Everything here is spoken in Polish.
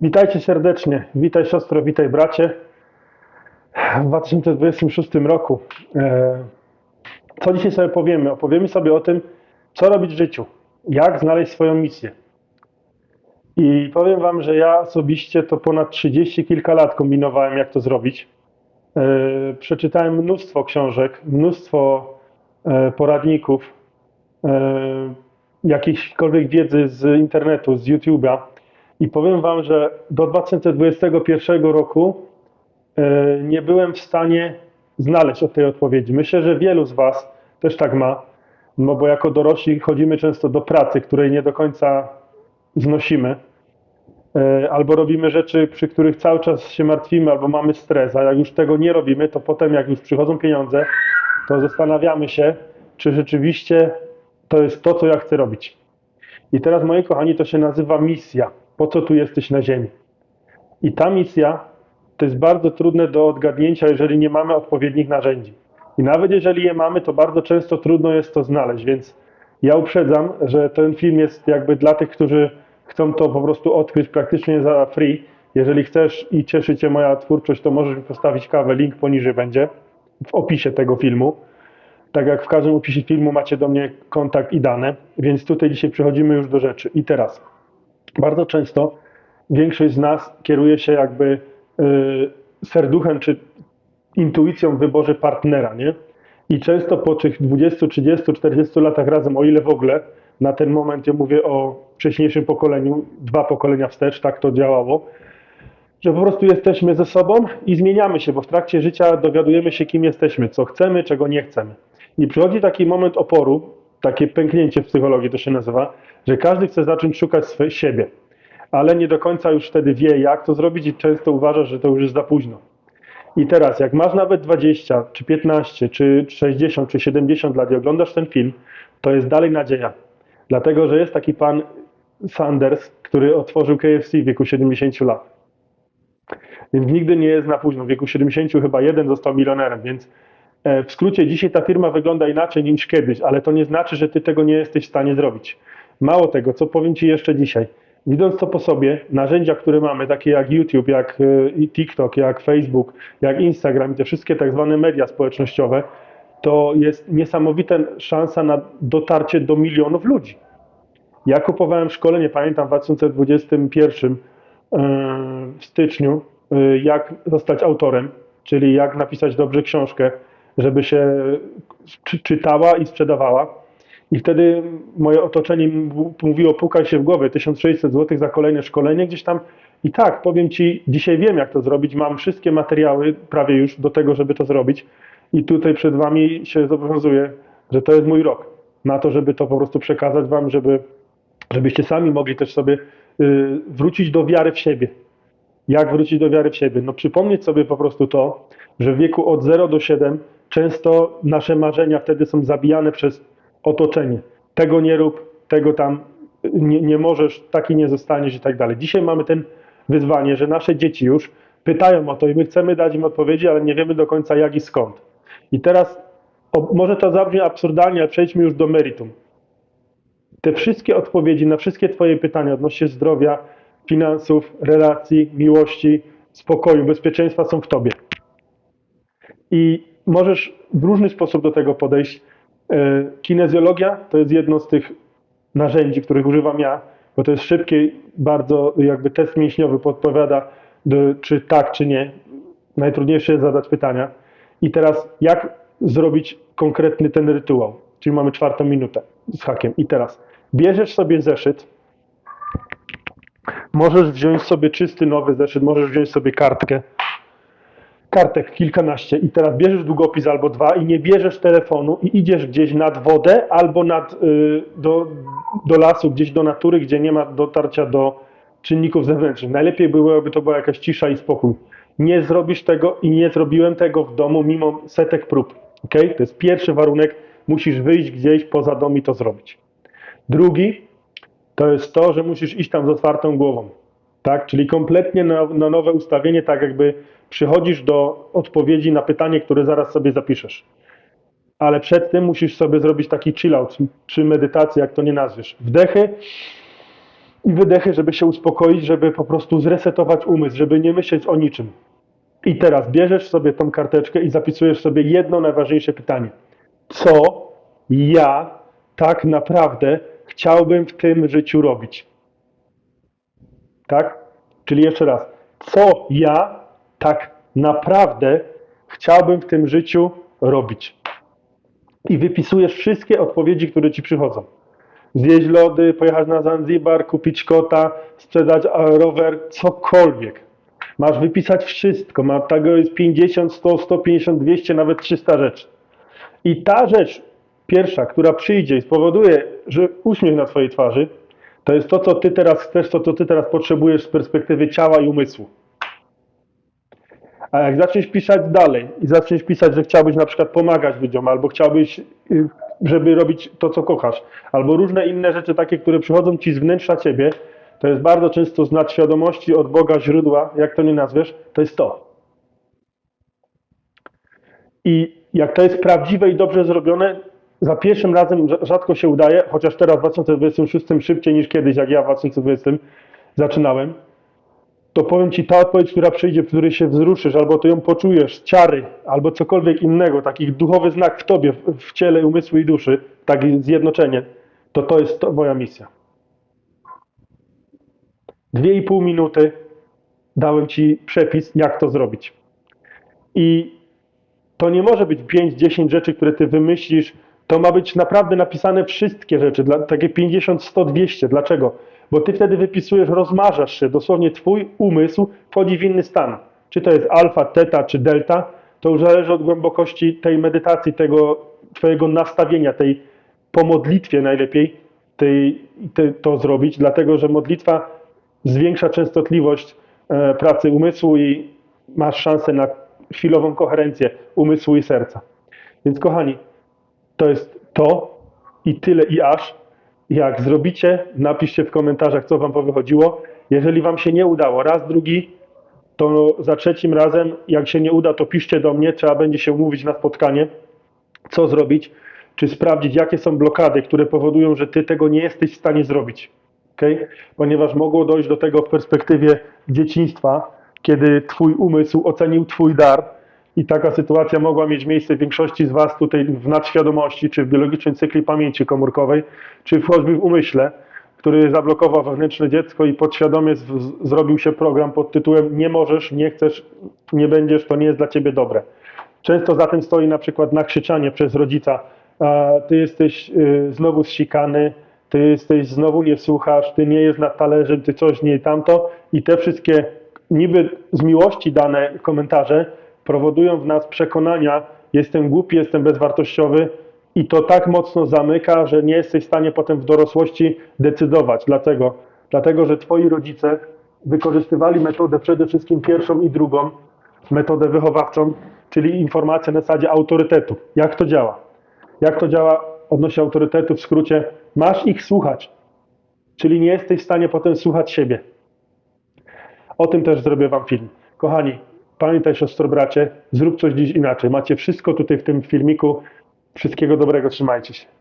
Witajcie serdecznie. Witaj siostro, witaj bracie. W 2026 roku. e, Co dzisiaj sobie powiemy? Opowiemy sobie o tym, co robić w życiu, jak znaleźć swoją misję. I powiem Wam, że ja osobiście to ponad 30 kilka lat kombinowałem, jak to zrobić. E, Przeczytałem mnóstwo książek, mnóstwo e, poradników, jakiejśkolwiek wiedzy z internetu, z YouTube'a. I powiem Wam, że do 2021 roku e, nie byłem w stanie znaleźć od tej odpowiedzi. Myślę, że wielu z Was też tak ma, no bo jako dorośli chodzimy często do pracy, której nie do końca znosimy, e, albo robimy rzeczy, przy których cały czas się martwimy, albo mamy stres, a jak już tego nie robimy, to potem jak już przychodzą pieniądze, to zastanawiamy się, czy rzeczywiście to jest to, co ja chcę robić. I teraz, moi kochani, to się nazywa misja. Po co tu jesteś na Ziemi? I ta misja to jest bardzo trudne do odgadnięcia, jeżeli nie mamy odpowiednich narzędzi. I nawet jeżeli je mamy, to bardzo często trudno jest to znaleźć. Więc ja uprzedzam, że ten film jest jakby dla tych, którzy chcą to po prostu odkryć praktycznie za free. Jeżeli chcesz i cieszy Cię moja twórczość, to możesz mi postawić kawę. Link poniżej będzie w opisie tego filmu. Tak jak w każdym opisie filmu macie do mnie kontakt i dane, więc tutaj dzisiaj przechodzimy już do rzeczy. I teraz, bardzo często większość z nas kieruje się jakby y, serduchem czy intuicją w wyborze partnera, nie? I często po tych 20, 30, 40 latach razem, o ile w ogóle, na ten moment ja mówię o wcześniejszym pokoleniu, dwa pokolenia wstecz, tak to działało, że po prostu jesteśmy ze sobą i zmieniamy się, bo w trakcie życia dowiadujemy się, kim jesteśmy, co chcemy, czego nie chcemy. I przychodzi taki moment oporu, takie pęknięcie w psychologii to się nazywa, że każdy chce zacząć szukać swe, siebie, ale nie do końca już wtedy wie, jak to zrobić i często uważa, że to już jest za późno. I teraz, jak masz nawet 20, czy 15, czy 60, czy 70 lat i oglądasz ten film, to jest dalej nadzieja. Dlatego, że jest taki pan Sanders, który otworzył KFC w wieku 70 lat. Więc nigdy nie jest na późno. W wieku 70 chyba jeden został milionerem, więc w skrócie dzisiaj ta firma wygląda inaczej niż kiedyś, ale to nie znaczy, że ty tego nie jesteś w stanie zrobić. Mało tego, co powiem ci jeszcze dzisiaj. Widząc to po sobie, narzędzia, które mamy, takie jak YouTube, jak e, TikTok, jak Facebook, jak Instagram i te wszystkie tak zwane media społecznościowe, to jest niesamowita szansa na dotarcie do milionów ludzi. Ja kupowałem szkolenie, pamiętam w 2021 e, w styczniu, e, jak zostać autorem, czyli jak napisać dobrze książkę, żeby się czy- czytała i sprzedawała. I wtedy moje otoczenie mówiło, pukaj się w głowę, 1600 zł za kolejne szkolenie gdzieś tam. I tak, powiem Ci, dzisiaj wiem jak to zrobić, mam wszystkie materiały prawie już do tego, żeby to zrobić. I tutaj przed Wami się zobowiązuję, że to jest mój rok na to, żeby to po prostu przekazać Wam, żeby, żebyście sami mogli też sobie y, wrócić do wiary w siebie. Jak wrócić do wiary w siebie? No przypomnieć sobie po prostu to, że w wieku od 0 do 7 często nasze marzenia wtedy są zabijane przez otoczenie. Tego nie rób, tego tam nie, nie możesz, taki nie zostaniesz i tak dalej. Dzisiaj mamy ten wyzwanie, że nasze dzieci już pytają o to i my chcemy dać im odpowiedzi, ale nie wiemy do końca jak i skąd. I teraz o, może to zabrzmi absurdalnie, ale przejdźmy już do meritum. Te wszystkie odpowiedzi na wszystkie Twoje pytania odnośnie zdrowia, finansów, relacji, miłości, spokoju, bezpieczeństwa są w Tobie. I możesz w różny sposób do tego podejść. E, Kinezjologia to jest jedno z tych narzędzi, których używam ja, bo to jest szybki, bardzo jakby test mięśniowy podpowiada, czy tak, czy nie. Najtrudniejsze jest zadać pytania. I teraz, jak zrobić konkretny ten rytuał? Czyli mamy czwartą minutę z hakiem. I teraz bierzesz sobie zeszyt, możesz wziąć sobie czysty nowy zeszyt, możesz wziąć sobie kartkę, kartek kilkanaście i teraz bierzesz długopis albo dwa i nie bierzesz telefonu i idziesz gdzieś nad wodę albo nad, y, do, do lasu, gdzieś do natury, gdzie nie ma dotarcia do czynników zewnętrznych. Najlepiej byłoby to była jakaś cisza i spokój. Nie zrobisz tego i nie zrobiłem tego w domu mimo setek prób. Okay? To jest pierwszy warunek. Musisz wyjść gdzieś poza dom i to zrobić. Drugi to jest to, że musisz iść tam z otwartą głową. Tak? Czyli kompletnie na, na nowe ustawienie, tak jakby przychodzisz do odpowiedzi na pytanie, które zaraz sobie zapiszesz. Ale przed tym musisz sobie zrobić taki chill out, czy medytację, jak to nie nazwiesz. Wdechy i wydechy, żeby się uspokoić, żeby po prostu zresetować umysł, żeby nie myśleć o niczym. I teraz bierzesz sobie tą karteczkę i zapisujesz sobie jedno najważniejsze pytanie. Co ja tak naprawdę chciałbym w tym życiu robić? Tak? Czyli jeszcze raz. Co ja tak naprawdę chciałbym w tym życiu robić? I wypisujesz wszystkie odpowiedzi, które ci przychodzą. Zjeść lody, pojechać na Zanzibar, kupić kota, sprzedać rower, cokolwiek. Masz wypisać wszystko. Ma, tego jest 50, 100, 150, 200, nawet 300 rzeczy. I ta rzecz pierwsza, która przyjdzie i spowoduje, że uśmiech na twojej twarzy, to jest to, co ty teraz chcesz, to, co ty teraz potrzebujesz z perspektywy ciała i umysłu. A jak zaczniesz pisać dalej i zaczniesz pisać, że chciałbyś na przykład pomagać ludziom, albo chciałbyś, y, żeby robić to, co kochasz, albo różne inne rzeczy takie, które przychodzą ci z wnętrza ciebie, to jest bardzo często z nadświadomości od Boga źródła, jak to nie nazwiesz, to jest to. I jak to jest prawdziwe i dobrze zrobione, za pierwszym razem rza- rzadko się udaje, chociaż teraz w 2026 szybciej niż kiedyś, jak ja w 2020 zaczynałem, to powiem Ci, ta odpowiedź, która przyjdzie, w której się wzruszysz, albo Ty ją poczujesz, ciary, albo cokolwiek innego, taki duchowy znak w Tobie, w, ciele, umysłu i duszy, takie zjednoczenie, to to jest to moja misja. Dwie i pół minuty dałem Ci przepis, jak to zrobić. I to nie może być 5-10 rzeczy, które Ty wymyślisz, to ma być naprawdę napisane wszystkie rzeczy, dla, takie 50, 100, 200. Dlaczego? Bo Ty wtedy wypisujesz, rozmarzasz się, dosłownie Twój umysł wchodzi w inny stan. Czy to jest alfa, teta, czy delta, to już zależy od głębokości tej medytacji, tego Twojego nastawienia, tej po modlitwie najlepiej tej, te, to zrobić, dlatego że modlitwa zwiększa częstotliwość e, pracy umysłu i masz szansę na chwilową koherencję umysłu i serca. Więc kochani, to jest to i tyle i aż. Jak zrobicie, napiszcie w komentarzach, co Wam powychodziło. Jeżeli Wam się nie udało, raz, drugi, to za trzecim razem, jak się nie uda, to piszcie do mnie, trzeba będzie się umówić na spotkanie, co zrobić, czy sprawdzić, jakie są blokady, które powodują, że Ty tego nie jesteś w stanie zrobić. Okay? Ponieważ mogło dojść do tego w perspektywie dzieciństwa, kiedy Twój umysł ocenił Twój dar i taka sytuacja mogła mieć miejsce w większości z Was tutaj w nadświadomości, czy w biologicznym cykli pamięci komórkowej, czy choćby w umyśle, który zablokował wewnętrzne dziecko i podświadomie z, z, zrobił się program pod tytułem nie możesz, nie chcesz, nie będziesz, to nie jest dla Ciebie dobre. Często za tym stoi na przykład nakrzyczanie przez rodzica, ty jesteś y, znowu zsikany, ty jesteś znowu nie słuchasz, ty nie jest nad talerzem, ty coś nie tamto i te wszystkie niby z miłości dane komentarze powodują w nas przekonania, jestem głupi, jestem bezwartościowy i to tak mocno zamyka, że nie jesteś w stanie potem w dorosłości decydować. Dlaczego? Dlatego, że twoi rodzice wykorzystywali metodę przede wszystkim pierwszą i drugą, metodę wychowawczą, czyli informację na zasadzie autorytetu. Jak to działa? Jak to działa odnośnie autorytetu? W skrócie, masz ich słuchać, czyli nie jesteś w stanie potem słuchać siebie. O tym też zrobię Wam film. Kochani, pamiętaj siostro, bracie, zrób coś dziś inaczej. Macie wszystko tutaj w tym filmiku. Wszystkiego dobrego, trzymajcie się.